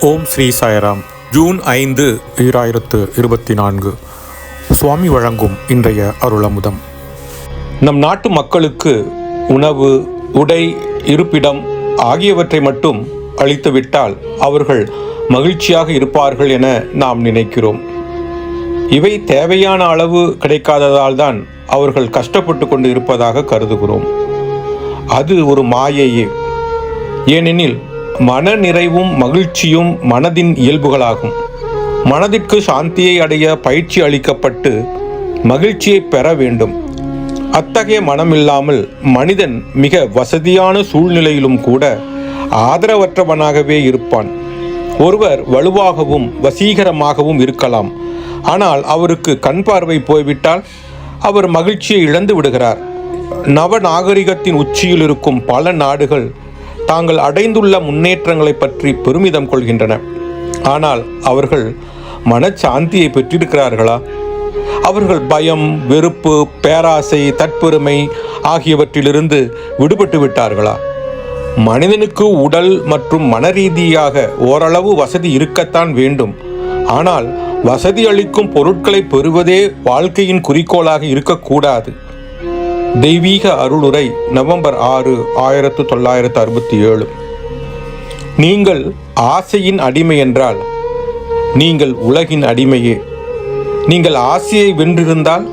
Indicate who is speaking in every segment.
Speaker 1: ஓம் Sri Sairam. June ஐந்து ஈராயிரத்து இருபத்தி நான்கு சுவாமி வழங்கும் இன்றைய அருளமுதம்.
Speaker 2: நம் நாட்டு மக்களுக்கு உணவு உடை இருப்பிடம் ஆகியவற்றை மட்டும் அளித்துவிட்டால் அவர்கள் மகிழ்ச்சியாக இருப்பார்கள் என நாம் நினைக்கிறோம். இவை தேவையான அளவு கிடைக்காததால் தான் அவர்கள் கஷ்டப்பட்டு கொண்டு இருப்பதாக கருதுகிறோம். அது ஒரு மாயையே. ஏனெனில் மன நிறைவும் மகிழ்ச்சியும் மனதின் இயல்புகளாகும். மனதிற்கு சாந்தியை அடைய பயிற்சி அளிக்கப்பட்டு மகிழ்ச்சியை பெற வேண்டும். அத்தகைய மனமில்லாமல் மனிதன் மிக வசதியான சூழ்நிலையிலும் கூட ஆதரவற்றவனாகவே இருப்பான். ஒருவர் வலுவாகவும் வசீகரமாகவும் இருக்கலாம். ஆனால் அவருக்கு கண் பார்வை போய்விட்டால் அவர் மகிழ்ச்சியை இழந்து விடுகிறார். நவ நாகரிகத்தின் உச்சியில் இருக்கும் பல நாடுகள் தாங்கள் அடைந்துள்ள முன்னேற்றங்களை பற்றி பெருமிதம் கொள்கின்றன. ஆனால் அவர்கள் மனச்சாந்தியை பெற்றிருக்கிறார்களா? அவர்கள் பயம் வெறுப்பு பேராசை தற்பெருமை ஆகியவற்றிலிருந்து விடுபட்டு விட்டார்களா? மனிதனுக்கு உடல் மற்றும் மனரீதியாக ஓரளவு வசதி இருக்கத்தான் வேண்டும். ஆனால் வசதி அளிக்கும் பொருட்களை பெறுவதே வாழ்க்கையின் குறிக்கோளாக இருக்கக்கூடாது. தெய்வீக அருளுரை நவம்பர் ஆறு ஆயிரத்து தொள்ளாயிரத்து அறுபத்தி ஏழு. நீங்கள் ஆசையின் அடிமை என்றால் நீங்கள் உலகின் அடிமையே. நீங்கள் ஆசையை வென்றிருந்தால்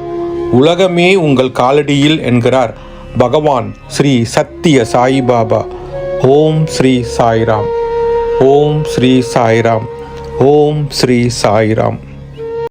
Speaker 2: உலகமே உங்கள் காலடியில் என்கிறார் பகவான் ஸ்ரீ சத்திய சாய்பாபா ஓம் ஸ்ரீ சாய்ராம். ஓம் ஸ்ரீ சாய்ராம். ஓம் ஸ்ரீ சாய்ராம்.